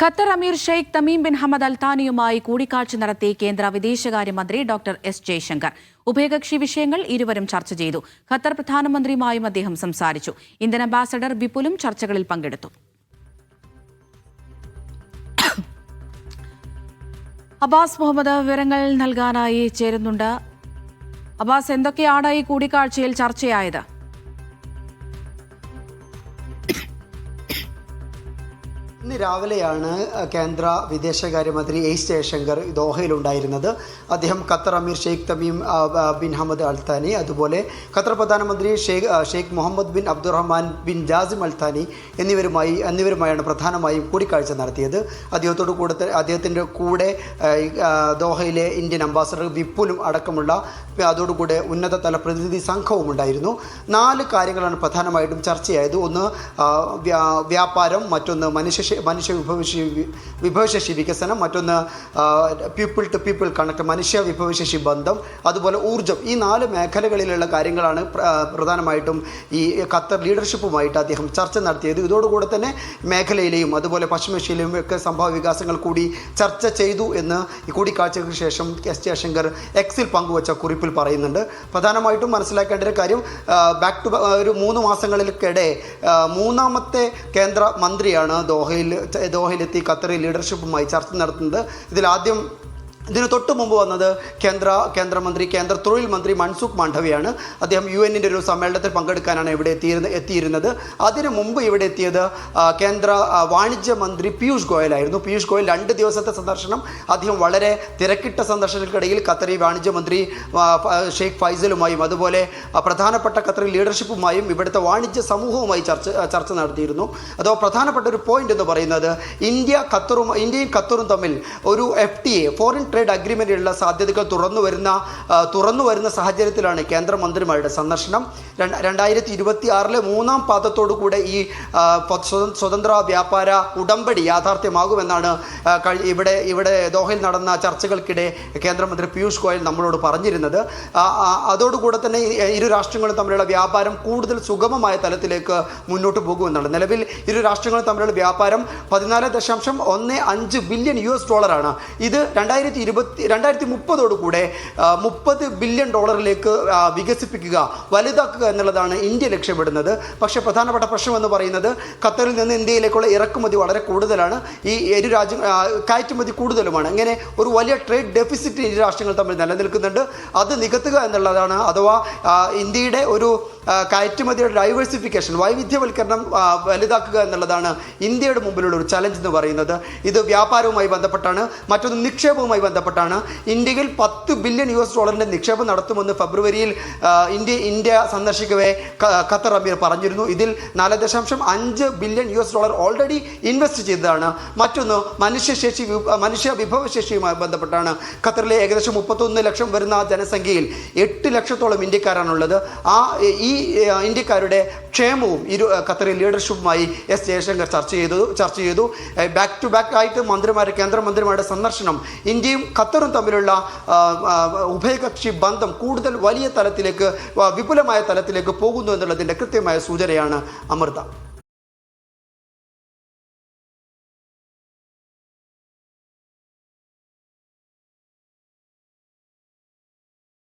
Qatar Emir Sheikh Tamim bin Hamad അൽത്താനിയുമായി കൂടിക്കാഴ്ച നടത്തി കേന്ദ്ര വിദേശകാര്യമന്ത്രി ഡോക്ടർ എസ് ജയശങ്കർ. ഉഭയകക്ഷി വിഷയങ്ങൾ ഇരുവരും ചർച്ച ചെയ്തു. ഖത്തർ പ്രധാനമന്ത്രിയുമായും അദ്ദേഹം സംസാരിച്ചു. ഇന്ത്യൻ അംബാസഡർ ബിപുലും ചർച്ചകളിൽ പങ്കെടുത്തു. അബ്ബാസ് മുഹമ്മദ് വിവരങ്ങൾ നൽകാനായി ചേരുന്നുണ്ട്. അബ്ബാസ് എന്തൊക്കെയാണ് ഈ കൂടിക്കാഴ്ചയിൽ ചർച്ചയായത്? ഇന്ന് രാവിലെയാണ് കേന്ദ്ര വിദേശകാര്യമന്ത്രി എസ് ജയശങ്കർ ദോഹയിലുണ്ടായിരുന്നത്. അദ്ദേഹം ഖത്തർ അമീർ Sheikh Tamim bin Hamad Al Thani അതുപോലെ ഖത്തർ പ്രധാനമന്ത്രി Sheikh Sheikh Mohammed bin Abdulrahman bin Jassim Al Thani എന്നിവരുമായി എന്നിവരുമായാണ് പ്രധാനമായും കൂടിക്കാഴ്ച നടത്തിയത്. അദ്ദേഹത്തോട് കൂടെ അദ്ദേഹത്തിന്റെ കൂടെ ദോഹയിലെ ഇന്ത്യൻ അംബാസഡർ വിപ്പുലും അടക്കമുള്ള അതോടുകൂടെ ഉന്നതതല പ്രതിനിധി സംഘവും ഉണ്ടായിരുന്നു. നാല് കാര്യങ്ങളാണ് പ്രധാനമായിട്ടും ചർച്ചയായത്. ഒന്ന് വ്യാപാരം മറ്റൊന്ന് മനുഷ്യ മനുഷ്യ വിഭവശേഷി വിഭവശേഷി വികസനം മറ്റൊന്ന് പീപ്പിൾ ടു പീപ്പിൾ കണക്ട് മനുഷ്യ വിഭവശേഷി ബന്ധം അതുപോലെ ഊർജം. ഈ നാല് മേഖലകളിലുള്ള കാര്യങ്ങളാണ് പ്രധാനമായിട്ടും ഈ ഖത്തർ ലീഡർഷിപ്പുമായിട്ട് അദ്ദേഹം ചർച്ച നടത്തിയത്. ഇതോടുകൂടെ തന്നെ മേഖലയിലെയും അതുപോലെ പശ്ചിമേഷ്യയിലെയും ഒക്കെ സംഭവ വികാസങ്ങൾ കൂടി ചർച്ച ചെയ്തു എന്ന് ഈ കൂടിക്കാഴ്ചയ്ക്ക് ശേഷം എസ് ജയശങ്കർ എക്സിൽ പങ്കുവച്ച കുറിപ്പിൽ പറയുന്നുണ്ട്. പ്രധാനമായിട്ടും മനസ്സിലാക്കേണ്ട ഒരു കാര്യം ബാക്ക് ടു ഒരു മൂന്ന് മാസങ്ങളിൽക്കിടെ ആ, മൂന്നാമത്തെ കേന്ദ്ര മന്ത്രിയാണ് ദോഹയിൽ ദോഹയിലെത്തി ഖത്തറിൽ ലീഡർഷിപ്പുമായി ചർച്ച നടത്തുന്നത്. ഇതിൽ ആദ്യം ഇതിന് തൊട്ട് മുമ്പ് വന്നത് കേന്ദ്ര കേന്ദ്രമന്ത്രി കേന്ദ്ര തൊഴിൽ മന്ത്രി മൻസുഖ് മാണ്ഡവിയാണ്. അദ്ദേഹം യു എന്നിന്റെ ഒരു സമ്മേളനത്തിൽ പങ്കെടുക്കാനാണ് ഇവിടെ എത്തിയിരുന്നത് എത്തിയിരുന്നത്. അതിന് മുമ്പ് ഇവിടെ എത്തിയത് കേന്ദ്ര വാണിജ്യ മന്ത്രി പീയൂഷ് ഗോയലായിരുന്നു. പീയൂഷ് ഗോയൽ രണ്ട് ദിവസത്തെ സന്ദർശനം അദ്ദേഹം വളരെ തിരക്കിട്ട സന്ദർശനങ്ങൾക്കിടയിൽ ഖത്തറി വാണിജ്യ മന്ത്രി ഷെയ്ഖ് ഫൈസലുമായും അതുപോലെ പ്രധാനപ്പെട്ട ഖത്തറി ലീഡർഷിപ്പുമായും ഇവിടുത്തെ വാണിജ്യ സമൂഹവുമായി ചർച്ച ചർച്ച നടത്തിയിരുന്നു. അതോ പ്രധാനപ്പെട്ട ഒരു പോയിന്റ് എന്ന് പറയുന്നത് ഇന്ത്യ ഖത്തറും ഇന്ത്യയും ഖത്തറും തമ്മിൽ ഒരു F T A foreign trade അഗ്രിമെന്റിലുള്ള സാധ്യതകൾ തുറന്നു വരുന്ന തുറന്നു വരുന്ന സാഹചര്യത്തിലാണ് കേന്ദ്രമന്ത്രിമാരുടെ സന്ദർശനം. രണ്ട് രണ്ടായിരത്തി ഇരുപത്തി ആറിലെ മൂന്നാം പാദത്തോടു കൂടെ ഈ സ്വതന്ത്ര വ്യാപാര ഉടമ്പടി യാഥാർത്ഥ്യമാകുമെന്നാണ് ഇവിടെ ഇവിടെ ദോഹയിൽ നടന്ന ചർച്ചകൾക്കിടെ കേന്ദ്രമന്ത്രി പീയൂഷ് ഗോയൽ നമ്മളോട് പറഞ്ഞിരുന്നത്. അതോടുകൂടെ തന്നെ ഇരു രാഷ്ട്രങ്ങളും തമ്മിലുള്ള വ്യാപാരം കൂടുതൽ സുഗമമായ തലത്തിലേക്ക് മുന്നോട്ട് പോകുമെന്നാണ്. നിലവിൽ ഇരു രാഷ്ട്രങ്ങളും തമ്മിലുള്ള വ്യാപാരം പതിനാല് ദശാംശം ഒന്ന് അഞ്ച് ബില്യൺ യു എസ് ഡോളറാണ്. ഇത് രണ്ടായിരത്തി ഇരുപത്തി രണ്ടായിരത്തി മുപ്പതോടുകൂടെ മുപ്പത് ബില്യൺ ഡോളറിലേക്ക് വികസിപ്പിക്കുക വലുതാക്കുക എന്നുള്ളതാണ് ഇന്ത്യ ലക്ഷ്യമിടുന്നത്. പക്ഷേ പ്രധാനപ്പെട്ട പ്രശ്നം എന്ന് പറയുന്നത് ഖത്തറിൽ നിന്ന് ഇന്ത്യയിലേക്കുള്ള ഇറക്കുമതി വളരെ കൂടുതലാണ്. ഈ ഇരു രാജ്യ കയറ്റുമതി കൂടുതലുമാണ്. ഇങ്ങനെ ഒരു വലിയ ട്രേഡ് ഡെഫിസിറ്റ് ഇരു രാഷ്ട്രങ്ങൾ തമ്മിൽ നിലനിൽക്കുന്നുണ്ട്. അത് നികത്തുക എന്നുള്ളതാണ്. അഥവാ ഇന്ത്യയുടെ ഒരു കയറ്റുമതിയുടെ ഡൈവേഴ്സിഫിക്കേഷൻ വൈവിധ്യവൽക്കരണം വലുതാക്കുക എന്നുള്ളതാണ് ഇന്ത്യയുടെ മുമ്പിലുള്ള ഒരു ചലഞ്ച് എന്ന് പറയുന്നത്. ഇത് വ്യാപാരവുമായി ബന്ധപ്പെട്ടാണ് മറ്റൊന്ന് നിക്ഷേപവുമായി ബന്ധപ്പെട്ടാണ്. ഇന്ത്യയിൽ പത്ത് ബില്യൺ യു എസ് ഡോളറിന്റെ നിക്ഷേപം നടത്തുമെന്ന് ഫെബ്രുവരിയിൽ ഇന്ത്യ ഇന്ത്യ സന്ദർശിക്കവേ ഖത്തർ അമീർ പറഞ്ഞിരുന്നു. ഇതിൽ നാല് ദശാംശം അഞ്ച് billion U S dollar already invest ചെയ്തതാണ്. മറ്റൊന്ന് മനുഷ്യശേഷി മനുഷ്യ വിഭവശേഷിയുമായി ബന്ധപ്പെട്ടാണ്. ഖത്തറിലെ ഏകദേശം മുപ്പത്തൊന്ന് ലക്ഷം വരുന്ന ജനസംഖ്യയിൽ എട്ട് ലക്ഷത്തോളം ഇന്ത്യക്കാരാണുള്ളത്. ആ ഈ ഇന്ത്യക്കാരുടെ ക്ഷേമവും ഇരു ഖത്തറി ലീഡർഷിപ്പുമായി എസ് ജയശങ്കർ ചർച്ച ചെയ്തു ചർച്ച ചെയ്തു. ബാക്ക് ടു ബാക്ക് ആയിട്ട് മന്ത്രിമാരുടെ കേന്ദ്രമന്ത്രിമാരുടെ സന്ദർശനം ഇന്ത്യയും ഖത്തറും തമ്മിലുള്ള ഉഭയകക്ഷി ബന്ധം കൂടുതൽ വലിയ തലത്തിലേക്ക് വിപുലമായ തലത്തിലേക്ക് പോകുന്നു എന്നുള്ളതിന്റെ കൃത്യമായ സൂചനയാണ് അമൃത.